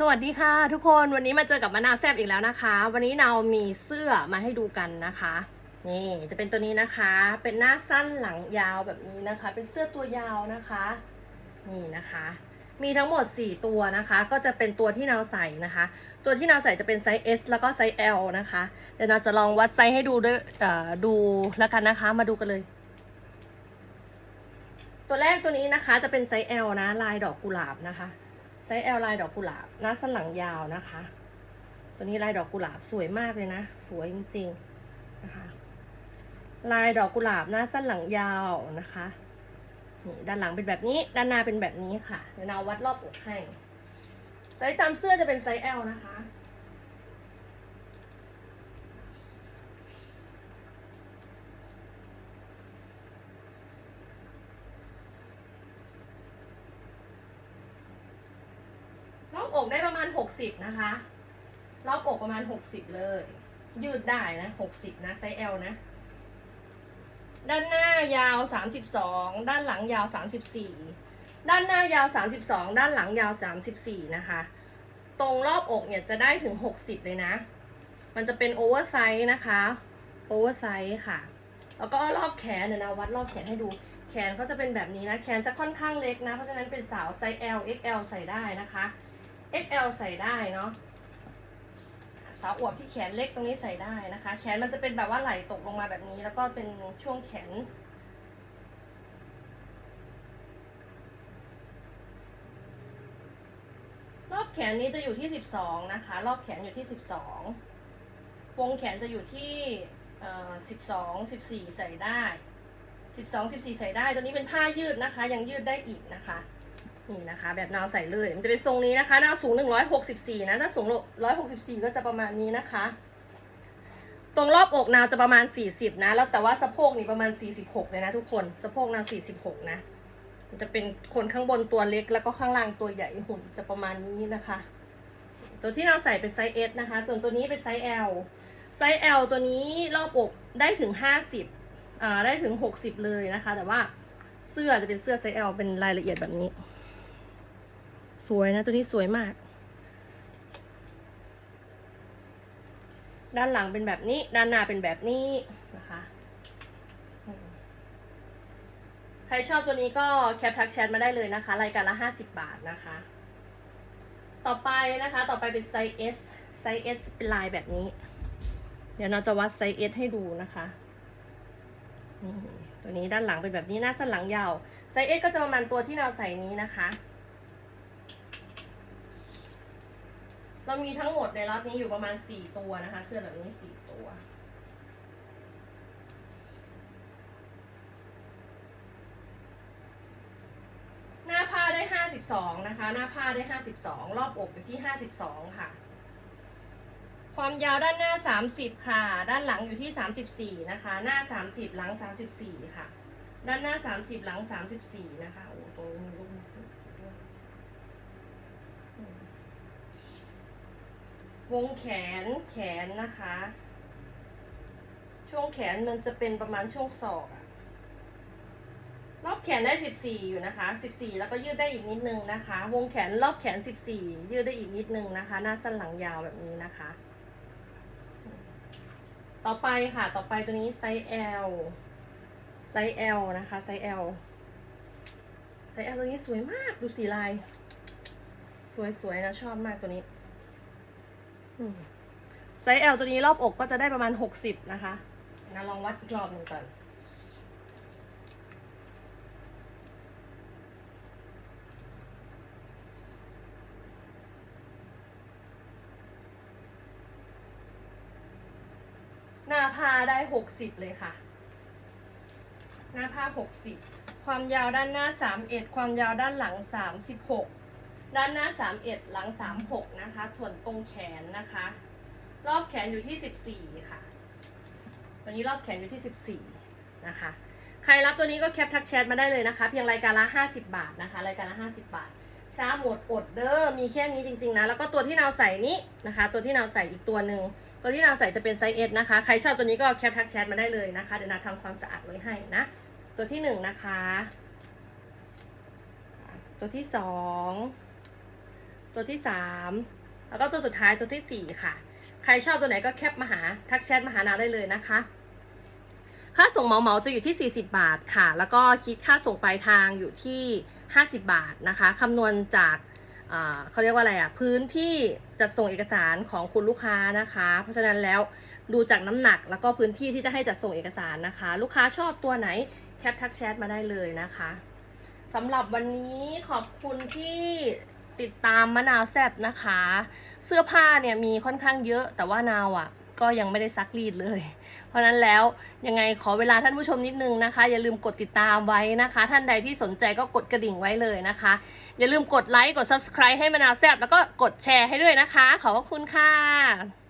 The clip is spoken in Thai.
สวัสดีค่ะทุกคนวันนี้มาเจอกับมะนาวแซบอีกแล้วนะคะ วันนี้เรามีเสื้อมาให้ดูกันนะคะ นี่จะเป็นตัวนี้นะคะ เป็นหน้าสั้นหลังยาวแบบนี้นะคะ เป็นเสื้อตัวยาวนะคะ นี่นะคะ มีทั้งหมด 4 ตัวนะคะ ก็จะเป็นตัวที่นาวใส่นะคะ ตัวที่นาวใส่จะเป็นไซส์ S แล้วก็ไซส์ L นะคะเดี๋ยวนาวจะลองวัดไซส์ให้ดูด้วยดูแล้วกันนะคะ มาดูกันเลย ตัวแรกตัวนี้นะคะจะเป็นไซส์ L นะลายดอกกุหลาบนะคะ ไซส์ L ลายดอกกุหลาบหน้าสั้นหลังยาวนะคะ ตัวนี้ลายดอกกุหลาบสวยมากเลยนะ สวยจริงๆนะคะ ลายดอกกุหลาบหน้าสั้นหลังยาวนะคะนี่ด้านหลังเป็นแบบนี้ ด้านหน้าเป็นแบบนี้ค่ะ เดี๋ยวนาวัดรอบอกให้ ไซส์ตามเสื้อจะเป็นไซส์ L นะคะ อบอกได้ประมาณ 60 นะคะ รอบอกประมาณ 60 เลย ยืดได้นะ 60 นะ ไซส์ L นะ ด้านหน้ายาว 32 ด้านหลังยาว 34 ด้านหน้ายาว 32 ด้านหลังยาว 34 นะคะ ตรงรอบอกเนี่ยจะได้ถึง 60 เลยนะ มันจะเป็นโอเวอร์ไซส์นะคะ โอเวอร์ไซส์ค่ะ แล้วก็รอบแขนเดี๋ยนะวัดรอบแขนให้ดูแขนเขาจะเป็นแบบนี้นะ แขนจะค่อนข้างเล็กนะ เพราะฉะนั้นเป็นสาวไซส์ L XL ใส่ได้นะคะ XL ใส่ได้เนาะสาวอวบที่แขนเล็กตรงนี้ใส่ได้นะคะ แขนมันจะเป็นแบบว่าไหลตกลงมาแบบนี้ แล้วก็เป็นช่วงแขน รอบแขนนี้จะอยู่ที่ 12 นะคะ รอบแขนอยู่ที่ 12 วงแขนจะอยู่ที่เอ่อ12 14ใส่ได้12 14ใส่ได้ ตัวนี้เป็นผ้ายืดนะคะ ยังยืดได้อีกนะคะ นี่นะคะ แบบนาวใส่เลย มันจะเป็นทรงนี้นะคะนาวสูง 164 นะถ้าสูง 164 ก็จะประมาณนี้นะคะ ตรงรอบอกนาวจะประมาณ 40 นะ แล้วแต่ว่าสะโพกนี่ประมาณ 46 เลยนะทุกคน สะโพกนาว 46 นะมันจะเป็นคนข้างบนตัวเล็กแล้วก็ข้างล่างตัวใหญ่หุ่นจะประมาณนี้นะคะ ตัวที่เราใส่เป็นไซส์ S นะคะ ส่วนตัวนี้เป็นไซส์ L ไซส์ L ตัวนี้รอบอกได้ถึง 50อ่าได้ถึง 60 เลยนะคะ แต่ว่าเสื้อจะเป็นเสื้อไซส์ L เป็นรายละเอียดแบบนี้ สวยนะ ตัวนี้สวยมาก ด้านหลังเป็นแบบนี้ ด้านหน้าเป็นแบบนี้นะคะ ใครชอบตัวนี้ก็แคปทักแชทมาได้เลยนะคะ รายการละ 50 บาทนะคะ ต่อไปนะคะ ต่อไปเป็นไซส์ S ไซส์ S เป็นลายแบบนี้ เดี๋ยวเราจะวัดไซส์ S ให้ดูนะคะนี่ตัวนี้ด้านหลังเป็นแบบนี้หน้าสั้นหลังยาว ไซส์ S ก็จะประมาณตัวที่เราใส่นี้นะคะ เรามีทั้งหมดในล็อตนี้อยู่ประมาณ4ตัวนะคะ เสื้อแบบนี้4ตัว หน้าผ้าได้52นะคะ หน้าผ้าได้52รอบอกอยู่ที่52ค่ะ ความยาวด้านหน้า30ค่ะ ด้านหลังอยู่ที่34นะคะ หน้า30หลัง34ค่ะ ด้านหน้า30หลัง34นะคะโอ้ตรงนี้มีลูกด้วยอืม วงแขนแขนนะคะ ช่วงแขนมันจะเป็นประมาณช่วงศอกอะรอบแขนได้สิบสี่อยู่นะคะสิบสี่แล้วก็ยืดได้อีกนิดนึงนะคะ วงแขนรอบแขนสิบสี่ยืดได้อีกนิดนึงนะคะ หน้าสั้นหลังยาวแบบนี้นะคะ ต่อไปค่ะ ต่อไปตัวนี้ไซส์ L ไซส์ L นะคะไซส์ L ไซส์ L ตัวนี้สวยมากดูสีลาย สวยๆนะชอบมากตัวนี้ ไซส์ L ตัวนี้รอบอกก็จะได้ประมาณ 60 นะคะนะลองวัดอีกรอบหนึ่งก่อนหน้าผ้าได้60เลยค่ะ หน้าผ้า60ความยาวด้านหน้า31ความยาวด้านหลัง36 ด้านหน้า 31 หลัง 36 นะคะส่วนตรงแขนนะคะ รอบแขนอยู่ที่ 14 ค่ะ ตัวนี้รอบแขนอยู่ที่ 14 นะคะ ใครรับตัวนี้ก็แคปทักแชทมาได้เลยนะคะ เพียงรายการละ 50 บาทนะคะ รายการละ 50 บาท ช้าหมดอดเด้อ มีแค่นี้จริงๆนะ แล้วก็ตัวที่เราใส่นี้นะคะ ตัวที่เราใส่อีกตัวหนึ่ง ตัวที่เราใส่จะเป็นไซส์ S นะคะ ใครชอบตัวนี้ก็แคปทักแชทมาได้เลยนะคะ เดี๋ยวนาทำความสะอาดไว้ให้นะ ตัวที่หนึ่งนะคะ ตัวที่สอง ตัวที่สามแล้วก็ตัวสุดท้ายตัวที่สี่ค่ะ ใครชอบตัวไหนก็แคปมาหาทักแชทมาหานาได้เลยนะคะ ค่าส่งเหมาเหมาจะอยู่ที่ 40 บาทค่ะ แล้วก็คิดค่าส่งปลายทางอยู่ที่ 50 บาทนะคะคำนวณจากอ่าเขาเรียกว่าอะไรอะพื้นที่จัดส่งเอกสารของคุณลูกค้านะคะ เพราะฉะนั้นแล้วดูจากน้ำหนักแล้วก็พื้นที่ที่จะให้จัดส่งเอกสารนะคะ ลูกค้าชอบตัวไหนแคปทักแชทมาได้เลยนะคะสำหรับวันนี้ขอบคุณที่ ติดตามมะนาวแซบนะคะ เสื้อผ้าเนี่ยมีค่อนข้างเยอะ แต่ว่านาวอะ ก็ยังไม่ได้ซักรีดเลย เพราะนั้นแล้วยังไงขอเวลาท่านผู้ชมนิดนึงนะคะ อย่าลืมกดติดตามไว้นะคะ ท่านใดที่สนใจก็กดกระดิ่งไว้เลยนะคะ อย่าลืมกดไลค์กด subscribe ให้มะนาวแซบแล้วก็กดแชร์ให้ด้วยนะคะ ขอบคุณค่ะ